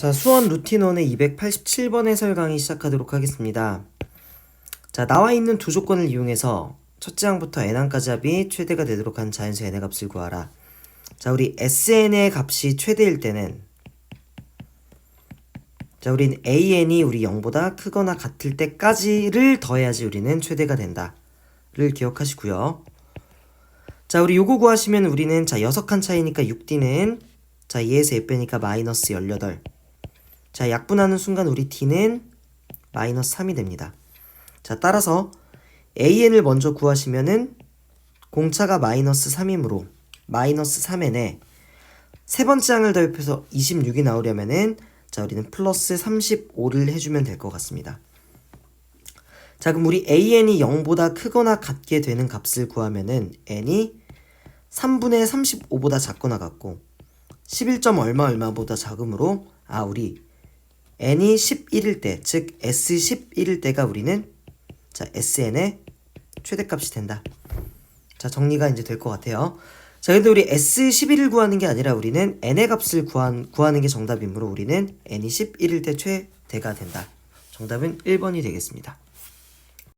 자, 수원 루틴원의 287번 해설 강의 시작하도록 하겠습니다. 자, 나와 있는 두 조건을 이용해서 첫째 항부터 n항까지 합이 최대가 되도록 한 자연수 n의 값을 구하라. 자, 우리 sn의 값이 최대일 때는 자, 우린 an이 우리 0보다 크거나 같을 때까지를 더해야지 우리는 최대가 된다. 를 기억하시고요. 자, 우리 요거 구하시면 우리는 자, 6칸 차이니까 6d는 자, 2에서 에 빼니까 마이너스 18. 자, 약분하는 순간 우리 d는 마이너스 3이 됩니다. 자, 따라서 an을 먼저 구하시면은 공차가 마이너스 3이므로 마이너스 3n에 세 번째 항을 더입해서 26이 나오려면은 자, 우리는 플러스 35를 해주면 될 것 같습니다. 자, 그럼 우리 an이 0보다 크거나 같게 되는 값을 구하면은 n이 3분의 35보다 작거나 같고 11점 얼마 얼마보다 작으므로 아, 우리 n이 11일 때, 즉 s11일 때가 우리는 자, sn의 최대값이 된다. 자, 정리가 이제 될 것 같아요. 자, 근데 우리 S11을 구하는 게 아니라 우리는 n의 값을 구한, 구하는 게 정답이므로 우리는 n이 11일 때 최대가 된다. 정답은 1번이 되겠습니다.